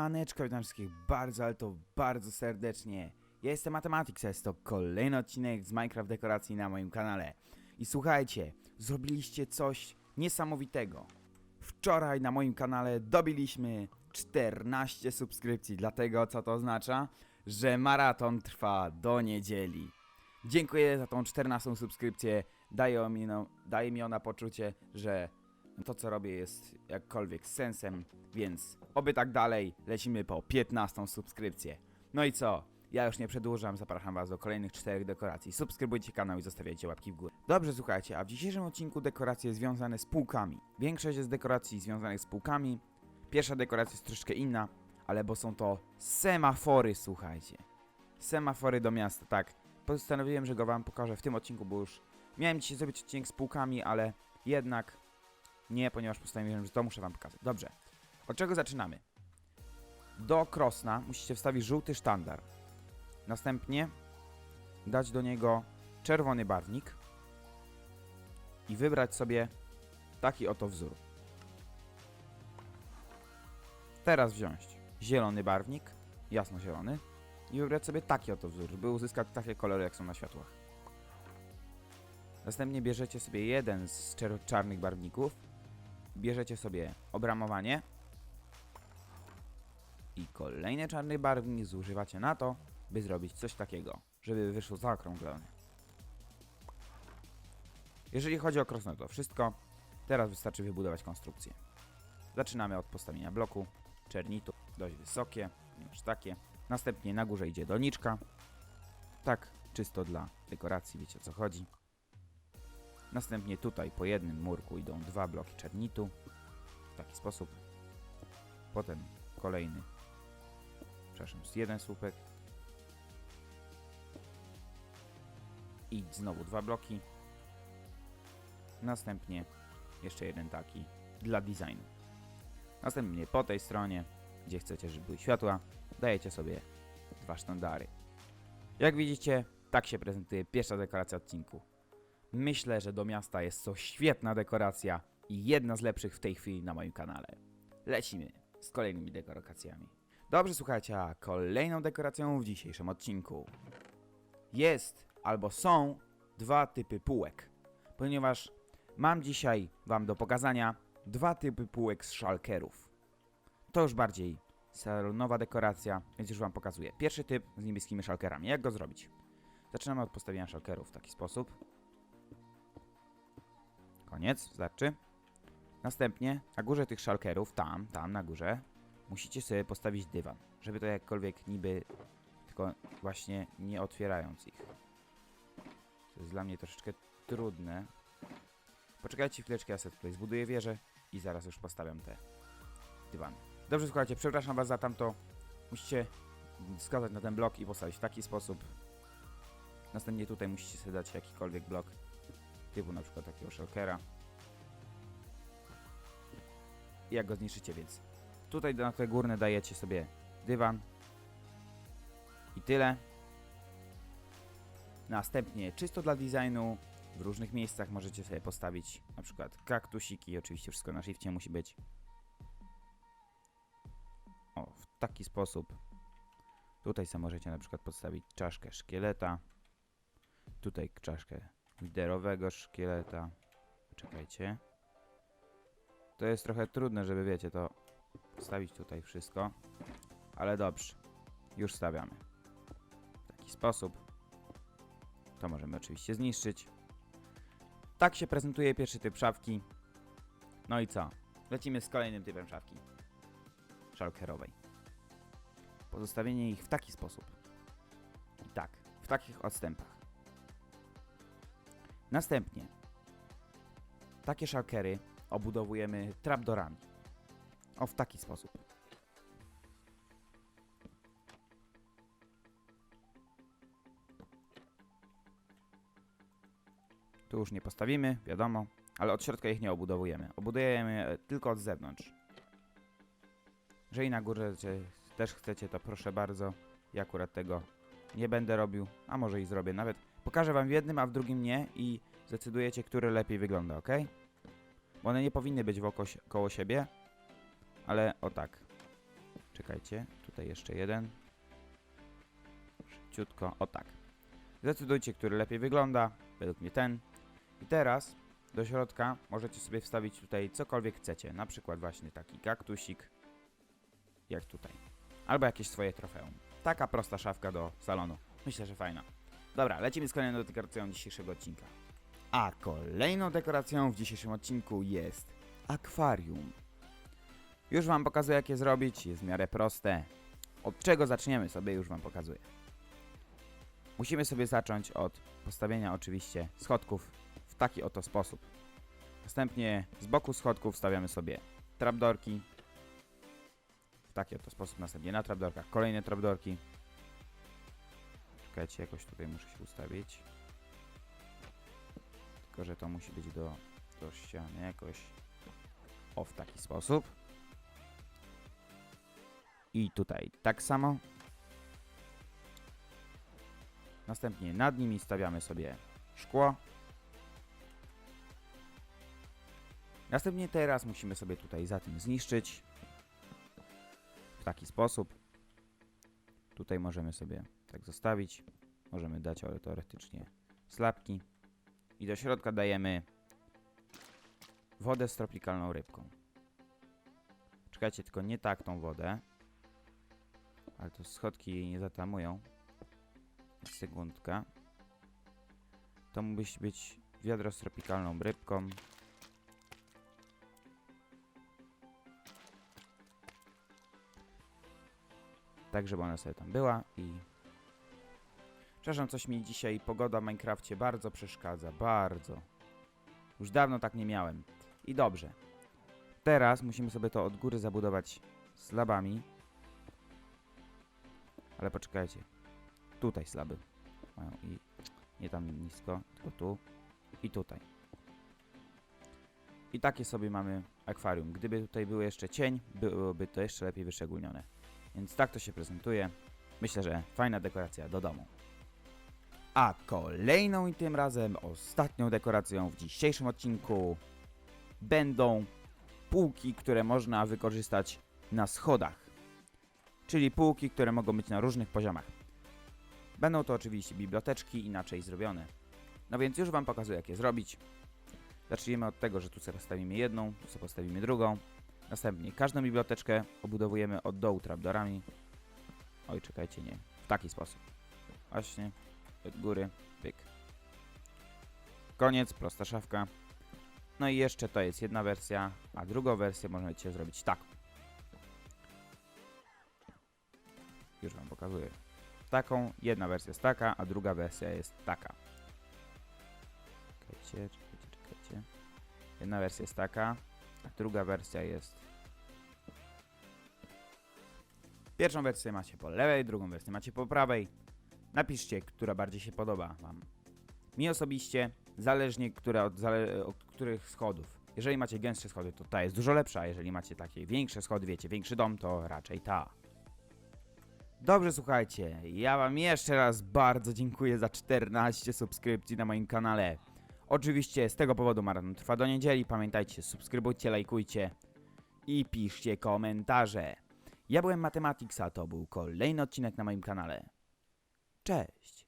Siemaneczko, witam wszystkich bardzo, ale to bardzo serdecznie. Ja jestem Mathematics, a jest to kolejny odcinek z Minecraft Dekoracji na moim kanale. I słuchajcie, zrobiliście coś niesamowitego. Wczoraj na moim kanale dobiliśmy 14 subskrypcji, dlatego co to oznacza? Że maraton trwa do niedzieli. Dziękuję za tą 14 subskrypcję, daje mi, no, daje mi ona poczucie, że to co robię jest jakkolwiek sensem, więc oby tak dalej, lecimy po 15 subskrypcję. No i co? Ja już nie przedłużam, zapraszam was do kolejnych czterech dekoracji. Subskrybujcie kanał i zostawiajcie łapki w górę. Dobrze, słuchajcie, a w dzisiejszym odcinku dekoracje związane z półkami. Większość jest dekoracji związanych z półkami. Pierwsza dekoracja jest troszkę inna, ale bo są to semafory, słuchajcie. Semafory do miasta, tak. Postanowiłem, że go wam pokażę w tym odcinku, bo już miałem dzisiaj zrobić odcinek z półkami, ale jednak nie, ponieważ postanowiłem, że to muszę wam pokazać. Dobrze. Od czego zaczynamy? Do krosna musicie wstawić żółty sztandar. Następnie dać do niego czerwony barwnik i wybrać sobie taki oto wzór. Teraz wziąć zielony barwnik, jasno-zielony i wybrać sobie taki oto wzór, by uzyskać takie kolory, jak są na światłach. Następnie bierzecie sobie jeden z czarnych barwników bierzecie sobie obramowanie i kolejny czarny barwnik zużywacie na to, by zrobić coś takiego, żeby wyszło zaokrąglone. Jeżeli chodzi o krosno to wszystko, teraz wystarczy wybudować konstrukcję. Zaczynamy od postawienia bloku, czernitu, dość wysokie, ponieważ takie. Następnie na górze idzie doniczka, tak czysto dla dekoracji, wiecie o co chodzi. Następnie tutaj po jednym murku idą dwa bloki czernitu. W taki sposób. Potem kolejny. Przepraszam, jeden słupek. I znowu dwa bloki. Następnie jeszcze jeden taki dla designu. Następnie po tej stronie, gdzie chcecie, żeby były światła, dajecie sobie dwa sztandary. Jak widzicie, tak się prezentuje pierwsza dekoracja odcinku. Myślę, że do miasta jest to świetna dekoracja i jedna z lepszych w tej chwili na moim kanale. Lecimy z kolejnymi dekoracjami. Dobrze, słuchajcie, a kolejną dekoracją w dzisiejszym odcinku jest albo są dwa typy półek, ponieważ mam dzisiaj Wam do pokazania dwa typy półek z szalkerów. To już bardziej salonowa dekoracja, więc już Wam pokazuję. Pierwszy typ z niebieskimi szalkerami. Jak go zrobić? Zaczynamy od postawienia szalkerów w taki sposób. Koniec, starczy. Następnie na górze tych szalkerów, tam, tam na górze, musicie sobie postawić dywan, żeby to jakkolwiek niby, tylko właśnie nie otwierając ich. To jest dla mnie troszeczkę trudne. Poczekajcie chwileczkę, ja sobie tutaj zbuduję wieżę i zaraz już postawiam te dywany. Dobrze, słuchajcie, przepraszam was za tamto. Musicie wskazać na ten blok i postawić w taki sposób. Następnie tutaj musicie sobie dać jakikolwiek blok typu na przykład takiego shulkera. Jak go zniszczycie, więc tutaj na te górne dajecie sobie dywan i tyle. Następnie czysto dla designu w różnych miejscach możecie sobie postawić na przykład kaktusiki, oczywiście wszystko na shifcie musi być. O, w taki sposób. Tutaj sobie możecie na przykład podstawić czaszkę szkieleta. Tutaj czaszkę liderowego szkieleta. Czekajcie. To jest trochę trudne, żeby wiecie, to stawić tutaj wszystko. Ale dobrze. Już stawiamy. W taki sposób. To możemy oczywiście zniszczyć. Tak się prezentuje pierwszy typ szafki. No i co? Lecimy z kolejnym typem szafki. Szalkerowej. Pozostawienie ich w taki sposób. I tak, w takich odstępach. Następnie takie szalkery obudowujemy trapdorami. O, w taki sposób. Tu już nie postawimy, wiadomo, ale od środka ich nie obudowujemy. Obudujemy je tylko od zewnątrz. Jeżeli na górze też chcecie, to proszę bardzo. Ja akurat tego nie będę robił, a może i zrobię nawet. Pokażę wam w jednym, a w drugim nie i zdecydujecie, który lepiej wygląda, ok? Bo one nie powinny być wokół, koło siebie, ale o tak. Czekajcie, tutaj jeszcze jeden. Szybciutko, o tak. Zdecydujcie, który lepiej wygląda. Według mnie ten. I teraz do środka możecie sobie wstawić tutaj cokolwiek chcecie. Na przykład właśnie taki kaktusik, jak tutaj. Albo jakieś swoje trofeum. Taka prosta szafka do salonu. Myślę, że fajna. Dobra, lecimy z kolejną dekoracją dzisiejszego odcinka. A kolejną dekoracją w dzisiejszym odcinku jest akwarium. Już Wam pokazuję, jak je zrobić. Jest w miarę proste. Od czego zaczniemy sobie już Wam pokazuję. Musimy sobie zacząć od postawienia oczywiście schodków w taki oto sposób. Następnie z boku schodków stawiamy sobie trapdorki. W taki oto sposób. Następnie na trapdorkach kolejne trapdorki. Czekajcie, jakoś tutaj muszę się ustawić. Tylko, że to musi być do, do ściany jakoś. O, w taki sposób. I tutaj tak samo. Następnie nad nimi stawiamy sobie szkło. Następnie teraz musimy sobie tutaj za tym zniszczyć. W taki sposób. Tutaj możemy sobie tak zostawić. Możemy dać ale teoretycznie slapki. I do środka dajemy wodę z tropikalną rybką. Czekajcie, tylko nie tak tą wodę. Ale to schodki jej nie zatamują. Sekundka. To musi być wiadro z tropikalną rybką. Tak, żeby ona sobie tam była i... Przepraszam, coś mi dzisiaj pogoda w Minecrafcie bardzo przeszkadza, bardzo. Już dawno tak nie miałem. I dobrze. Teraz musimy sobie to od góry zabudować slabami. Ale poczekajcie. Tutaj slaby mają i nie tam nisko, tylko tu i tutaj. I takie sobie mamy akwarium. Gdyby tutaj był jeszcze cień, byłoby to jeszcze lepiej wyszczególnione. Więc tak to się prezentuje. Myślę, że fajna dekoracja do domu. A kolejną i tym razem ostatnią dekoracją w dzisiejszym odcinku będą półki, które można wykorzystać na schodach. Czyli półki, które mogą być na różnych poziomach. Będą to oczywiście biblioteczki inaczej zrobione. No więc już Wam pokazuję, jak je zrobić. Zacznijmy od tego, że tu sobie postawimy jedną, tu sobie postawimy drugą. Następnie każdą biblioteczkę obudowujemy od dołu trapdorami. Oj, czekajcie, nie. W taki sposób. Właśnie. Od góry. Pyk. Koniec, prosta szafka. No i jeszcze to jest jedna wersja, a drugą wersję możecie zrobić tak. Już Wam pokazuję. Taką, jedna wersja jest taka, a druga wersja jest taka. Czekajcie, czekajcie, czekajcie. Jedna wersja jest taka, a druga wersja jest... Pierwszą wersję macie po lewej, drugą wersję macie po prawej. Napiszcie, która bardziej się podoba Wam. Mi osobiście, zależnie które od, zale od których schodów. Jeżeli macie gęstsze schody, to ta jest dużo lepsza. Jeżeli macie takie większe schody, wiecie, większy dom, to raczej ta. Dobrze, słuchajcie, ja Wam jeszcze raz bardzo dziękuję za 14 subskrypcji na moim kanale. Oczywiście z tego powodu maraton trwa do niedzieli. Pamiętajcie, subskrybujcie, lajkujcie i piszcie komentarze. Ja byłem Mathematics, a to był kolejny odcinek na moim kanale. Cześć!